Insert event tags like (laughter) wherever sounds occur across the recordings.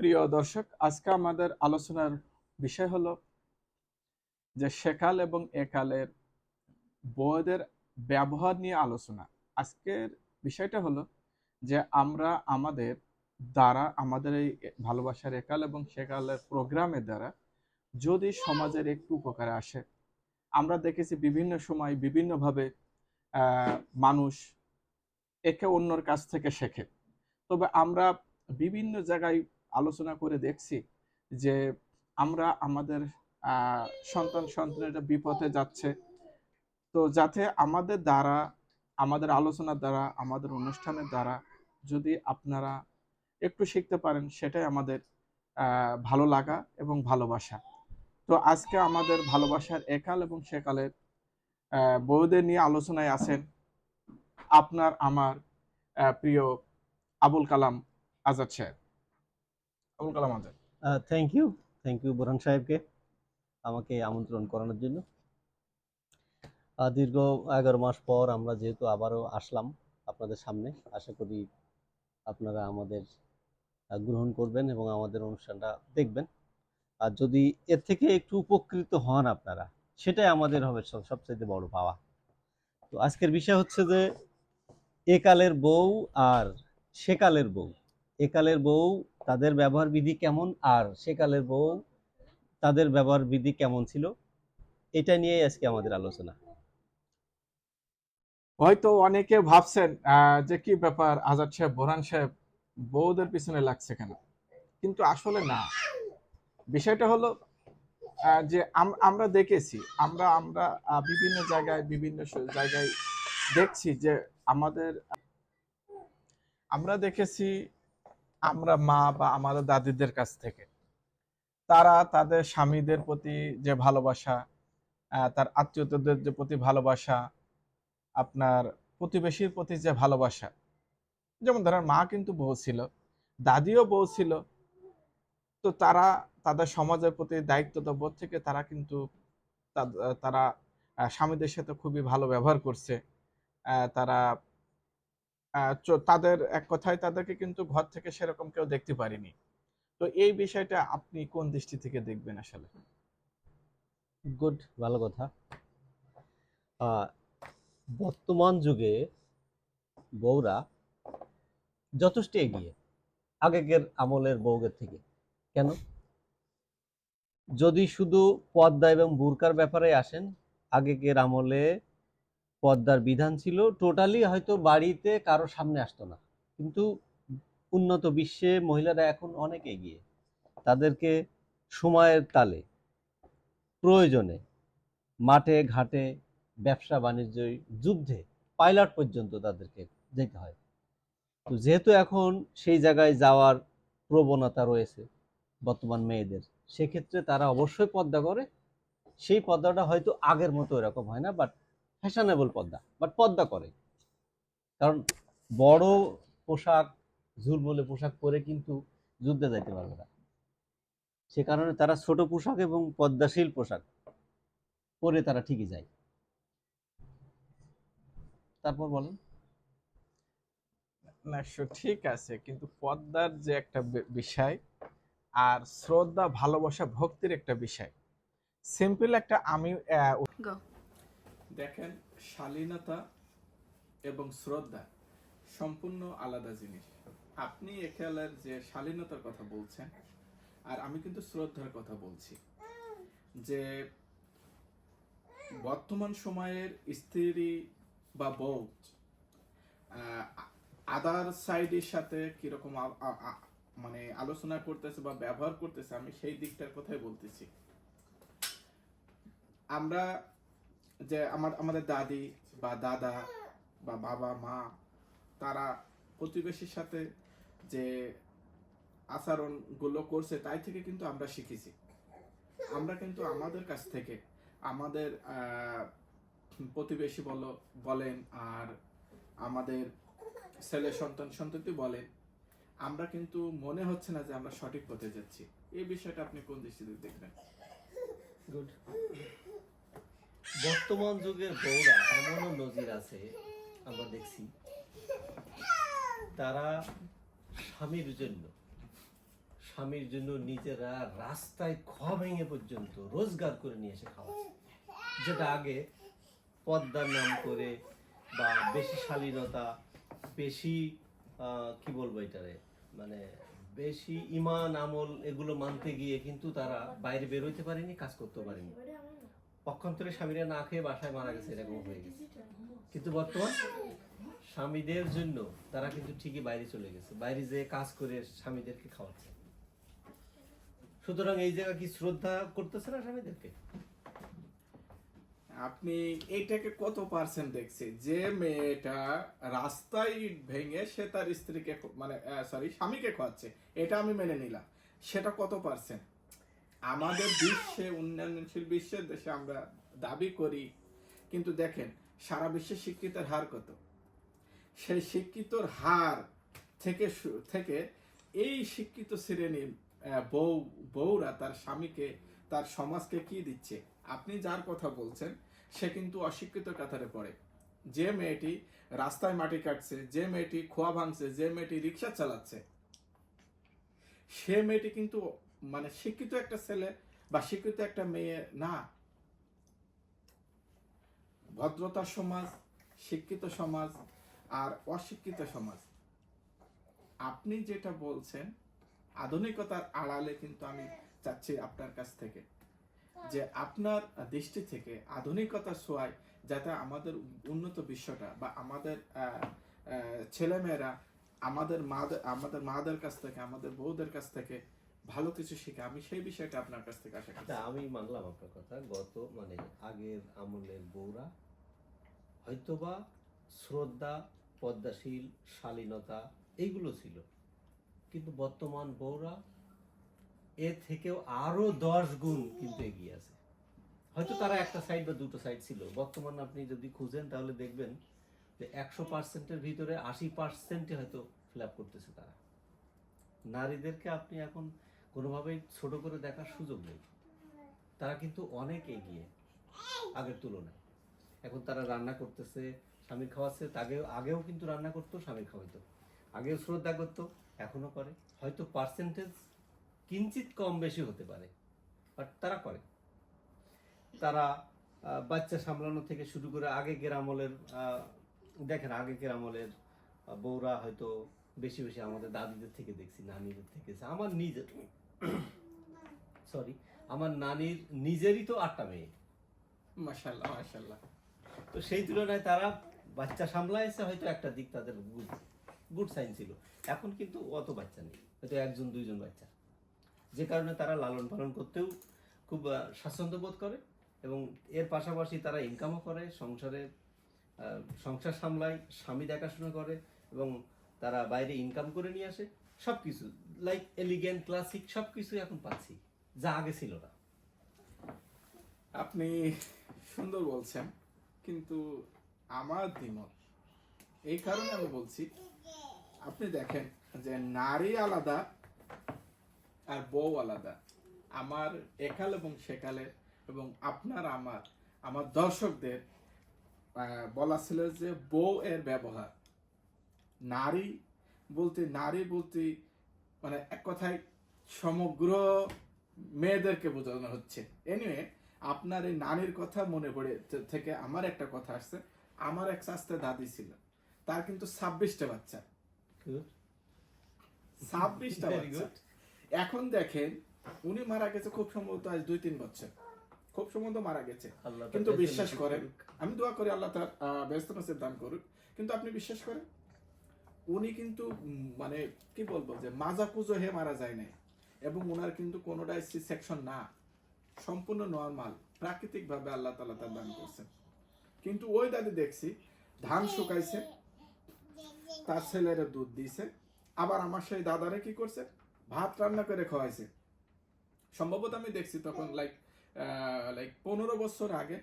প্রিয় দর্শক, আজকে আমাদের আলোচনার বিষয় হলো যে সেকাল এবং একালের বউদের ব্যবহার নিয়ে আলোচনা। আজকের বিষয়টা হলো যে আমরা আমাদের দ্বারা, আমাদের এই ভালোবাসার একাল এবং সেকালের প্রোগ্রামের দ্বারা যদি সমাজের একটু উপকারে আসে, আমরা দেখেছি বিভিন্ন সময় বিভিন্নভাবে মানুষ একে অন্যর কাছ থেকে শেখে। তবে আমরা বিভিন্ন জায়গায় আলোচনা করে দেখছি যে আমরা আমাদের সন্তান সন্তানেরা বিপথে যাচ্ছে। তো যাতে আমাদের দ্বারা, আমাদের আলোচনার দ্বারা, আমাদের অনুষ্ঠানের দ্বারা যদি আপনারা একটু শিখতে পারেন, সেটাই আমাদের ভালো লাগা এবং ভালোবাসা। তো আজকে আমাদের ভালোবাসার একাল এবং সেকালের বউদের নিয়ে আলোচনায় আছেন আপনার আমার প্রিয় আবুল কালাম আজাদ সাহেব। Kalam Azad thank you thank you Borhan সাহেবকে আমাকে আমন্ত্রণ করানোর জন্য। দীর্ঘ এগারো মাস পর আমরা যেহেতু আবারও আসলাম আপনাদের সামনে, আশা করি আপনারা আমাদের গ্রহণ করবেন এবং আমাদের অনুষ্ঠানটা দেখবেন। আর যদি এর থেকে একটু উপকৃত হন আপনারা, সেটাই আমাদের হবে সব- সবচাইতে বড় পাওয়া। তো আজকের বিষয় হচ্ছে যে, একালের বউ আর সেকালের বউ। একালের বউ তাদের ব্যবহার বিধি কেমন? আর সেকালের বউ তাদের ব্যবহার বিধি কেমন ছিল? এটা নিয়েই আজকে আমাদের আলোচনা। হয়তো অনেকে ভাবছেন যে কি ব্যাপার আজাদ সাহেব, বোরহান সাহেব, বউদের পিছনে লাগছে কেন? কিন্তু আসলে না। বিষয়টা হলো যে আমরা দেখেছি, আমরা আমরা বিভিন্ন জায়গায় বিভিন্ন জায়গায় দেখছি যে আমাদের, আমরা দেখেছি আমরা মা বা আমাদের দাদিদের কাছ থেকে। তারা তাদের স্বামীদের প্রতি যে ভালোবাসা তার আত্মীয়দের যে প্রতি ভালোবাসা, আপনার প্রতিবেশীর প্রতি যে ভালোবাসা। যেমন ধরেন মা কিন্তু বউ ছিল, দাদিও বউ ছিল। তো তারা তাদের সমাজের প্রতি দায়িত্ব তো বোধ থেকে তারা কিন্তু তারা স্বামীদের সাথে খুবই ভালো ব্যবহার করছে। তারা তাদের, এক কথায় তাদেরকে কিন্তু ঘর থেকে সেরকম কেউ দেখতে পারিনি। তো এই বিষয়টা আপনি কোন দৃষ্টি থেকে দেখবেন আসলে? গুড, ভালো কথা। বর্তমান যুগে বউরা যথেষ্ট এগিয়ে, আগেকের আমলের বউদের থেকে। কেন? যদি শুধু পদ্মা এবং বুরকার ব্যাপারে আসেন, আগেকের আমলে পর্দার বিধান ছিল টোটালি হয়তো বাড়িতে কারও সামনে আসতো না। কিন্তু উন্নত বিশ্বে মহিলারা এখন অনেক এগিয়ে। তাদেরকে সময়ের তালে, প্রয়োজনে মাঠে, ঘাটে, ব্যবসা বাণিজ্য যুদ্ধে পাইলট পর্যন্ত তাদেরকে যেতে হয়। তো যেহেতু এখন সেই জায়গায় যাওয়ার প্রবণতা রয়েছে বর্তমান মেয়েদের, সেক্ষেত্রে তারা অবশ্যই পর্দা করে। সেই পর্দাটা হয়তো আগের মতো এরকম হয় না বাট ফ্যাশনেবল পর্দা বাট পর্দা করে। কারণ বড় পোশাক ঝুলমুলে পোশাক পরে কিন্তু যুদ্ধে যাইতে পারবে না। সে কারণে তারা ছোট পোশাক এবং পদ্মাশীল পোশাক পরে তারা ঠিকই যায়। তারপর বলেন। না ঠিক আছে কিন্তু পদ্মার যে একটা বিষয় আর শ্রদ্ধা ভালোবাসা ভক্তির একটা বিষয়। সিম্পল একটা আমি. দেখেন, শালীনতা এবং শ্রদ্ধা সম্পূর্ণ আলাদা জিনিস। আপনি এখানের যে শালীনতার কথা বলছেন, আর আমি কিন্তু শ্রদ্ধার কথা বলছি, যে বর্তমান সময়ের স্ত্রী বা বউ আদার সাইডের সাথে কীরকম মানে আলোচনা করতেছে বা ব্যবহার করতেছে, আমি সেই দিকটার কথাই বলতেছি। আমরা যে আমার, আমাদের দাদি বা দাদা বা বাবা, মা, তারা প্রতিবেশীর সাথে যে আচরণগুলো করছে, তাই থেকে কিন্তু আমরা শিখেছি। আমরা কিন্তু আমাদের কাছ থেকে আমাদের প্রতিবেশী বলো, বলেন আর আমাদের ছেলে সন্তান সন্ততি বলেন আমরা কিন্তু মনে হচ্ছে না যে আমরা সঠিক পথে যাচ্ছি। এই বিষয়টা আপনি কোন দৃষ্টিতে দেখবেন গুড বর্তমান যুগের বউরা এমনও নজির আছে, আমরা দেখছি। তারা স্বামীর জন্য স্বামীর জন্য নিজেরা রাস্তায় খ ভেঙে পর্যন্ত রোজগার করে নিয়ে এসে খাওয়াচ্ছে। যেটা আগে পদ্মার নাম করে বা বেশি শালীনতা, বেশি কি বলব এটারে? মানে বেশি ইমান, আমল এগুলো মানতে গিয়ে কিন্তু তারা বাইরে বেরোইতে পারেনি, কাজ করতে পারেনি। পক্ষান্তরে স্বামীরা না খেয়ে বাসায় মারা গেছে, এরকম হয়ে গেছে। কিন্তু বর্তমান স্বামীদের জন্য তারা কিন্তু ঠিকই বাইরে চলে গেছে। বাইরে যেয়ে কাজ করে স্বামীদেরকে খাওয়াচ্ছে। সুতরাং এই জায়গা কি শ্রদ্ধা করতেছে না স্বামীদেরকে? আপনি এটাকে কত পার্সেন্ট দেখছে? যে মেয়েটা রাস্তায় ভেঙে সে তার স্ত্রীকে মানে সরি স্বামীকে খাওয়াচ্ছে এটা আমি মেনে নিলাম। সেটা কত পার্সেন্ট আমাদের বিশ্বে, উন্নয়নশীল বিশ্বের দেশে আমরা দাবি করি, কিন্তু দেখেন, সারা বিশ্বে শিক্ষিতের হার কত? সেই শিক্ষিতর হার থেকে থেকে এই শিক্ষিত শ্রেণির বউ, বউরা তার স্বামীকে, তার সমাজকে কি দিচ্ছে? আপনি যার কথা বলছেন, সে কিন্তু অশিক্ষিত কাতারে পড়ে। যে মেয়েটি রাস্তায় মাটি কাটছে, যে মেয়েটি খোয়া ভাঙছে, যে মেয়েটি রিক্সা চালাচ্ছে, সে মেয়েটি কিন্তু মানে শিক্ষিত একটা ছেলে বা শিক্ষিত একটা মেয়ে না। ভদ্রতার সমাজ, শিক্ষিত সমাজ আর অশিক্ষিত সমাজ। আপনি যেটা বলছেন, আধুনিকতার আড়ালে কিন্তু আমি চাচ্ছি আপনার কাছ থেকে যে আপনার দৃষ্টি থেকে আধুনিকতা ছোঁয়ায় যাতে আমাদের উন্নত বিশ্বটা বা আমাদের ছেলেমেয়েরা আমাদের মাদের আমাদের মাদের কাছ থেকে, আমাদের বউদের কাছ থেকে ভালো কিছু শিখে, আমি সেই বিষয়টা আপনার কাছ থেকে আশা করছি। তা আমি মানলাম আপনার কথা। গত মানে আগের আমলের বউরা হয়তোবা শ্রদ্ধা, পদ্মাশীল, শালীনতা এইগুলো ছিল। কিন্তু বর্তমান বউরা এর থেকেও আরও দশ গুণ কিন্তু এগিয়ে আছে। হয়তো তারা একটা সাইড বা দুটো সাইড ছিল। বর্তমান আপনি যদি খুঁজেন, তাহলে দেখবেন যে একশো পার্সেন্টের ভিতরে আশি পার্সেন্টে হয়তো ফিল করতেছে তারা। নারীদেরকে আপনি এখন কোনোভাবেই ছোট করে দেখার সুযোগ নেই। তারা কিন্তু অনেক এগিয়ে আগের তুলনায়। এখন তারা রান্না করতেছে স্বামী খাওয়াচ্ছে তাকে আগেও কিন্তু রান্না করতো স্বামী খাওয়াইতো। আগেও শ্রদ্ধা করতো, এখনও করে। হয়তো পার্সেন্টেজ কিঞ্চিত কম বেশি হতে পারে বাট তারা করে। তারা বাচ্চা সামলানো থেকে শুরু করে আগে গ্রামলের দেখেন আগে গ্রামলের বউরা হয়তো বেশি বেশি আমাদের দাদিদের থেকে দেখছি, নানিদের থেকে আমার নিজের। (coughs) সরি আমার নানির নিজেরই তো আটটা মেয়ে। মাশাল্লাহ মাশাল্লাহ তো সেই তুলনায় তারা বাচ্চা সামলাইছে হয়তো একটা দিক তাদের গুড গুড সাইন ছিল। এখন কিন্তু অত বাচ্চা নেই হয়তো একজন দুইজন বাচ্চা। যে কারণে তারা লালন পালন করতেও খুব স্বাচ্ছন্দ্য বোধ করে এবং এর পাশাপাশি তারা ইনকামও করে সংসারে সংসার সামলায় স্বামী দেখাশোনা করে এবং তারা বাইরে ইনকাম করে নিয়ে আসে। সব কিছু লাইক এলিগেন্ট ক্লাসিক সব কিছুই এখন পাচ্ছি, যা আগে ছিল না। আপনি সুন্দর বলছেন, কিন্তু আমার দ্বিমত, এই কারণে আমি বলছি, আপনি দেখেন যে নারী আলাদা আর বউ আলাদা। আমার একাল এবং সেকালের এবং আপনার, আমার আমার দর্শকদের বলা ছিল যে বউ এর ব্যবহার, নারী বলতে নারী বলতে মানে এক কথায় সমগ্র মেয়েদেরকে বোঝানো হচ্ছে। এনিওয়ে আপনার এই নানির কথা মনে পড়ে থেকে আমার একটা কথা আসছে। আমার এক শাস্তে দাদি ছিল। তার কিন্তু ছাব্বিশটা বাচ্চা। ছাব্বিশটা বাচ্চা। এখন দেখেন উনি মারা গেছে খুব সম্ভবত আজ দুই তিন বছর। খুব সম্ভবত মারা গেছে। আল্লাহ কিন্তু বিশ্বাস করেন আমি দোয়া করি আল্লাহ তার ব্যস্ত দান করুক। কিন্তু আপনি বিশ্বাস করেন? উনি কিন্তু মানে কি বলব যে মাজা পুজো হয়ে মারা যায় নাই। এবং ওনার কিন্তু কোনোটাই সি সেকশন না। সম্পূর্ণ নর্মাল প্রাকৃতিক ভাবে আল্লাহ তালা তার দান করছেন। কিন্তু ওই দাদি দেখছি, ধান শুকাইছে, তার ছেলেরা দুধ দিয়েছে আবার আমার সেই দাদারে কি করছে? ভাত রান্না করে খাওয়াইছে। সম্ভবত আমি দেখছি তখন লাইক লাইক পনেরো বছর আগে,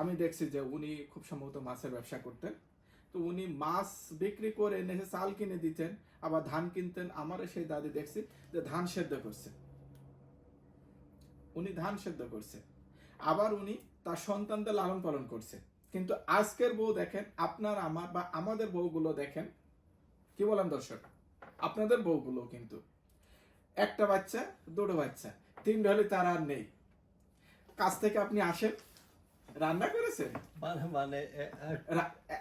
আমি দেখছি যে উনি খুব সম্ভবত মাছের ব্যবসা করতেন। তো উনি মাছ বিক্রি করে এনে চাল কিনে দিতেন, আবার ধান কিনতেন। আমারও সেই দাদি দেখছি যে ধান সেদ্ধ করছে। উনি ধান সেদ্ধ করছে। আবার উনি তার সন্তানদের লালন পালন করছে। কিন্তু আজকের বউ দেখেন, আপনার আমার বা আমাদের বউগুলো দেখেন, কি বলেন দর্শক? আপনাদের বউগুলো কিন্তু একটা বাচ্চা, দুটো বাচ্চা, তিনটা হলে তার আর নেই। কাছ থেকে আপনি আসেন রান্না করেছেন? মানে মানে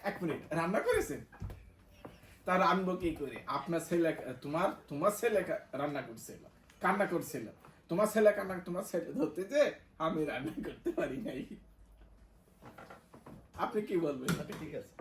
এক মিনিট রান্না করেছেন? তা রান্না কি করে? আপনার ছেলে তোমার তোমার ছেলে রান্না করছিল কান্না করছিল। তোমার ছেলে কান্না তোমার ছেলে ধরতে যে আমি রান্না করতে পারি নাই। আপনি কি বলবেন? ঠিক আছে।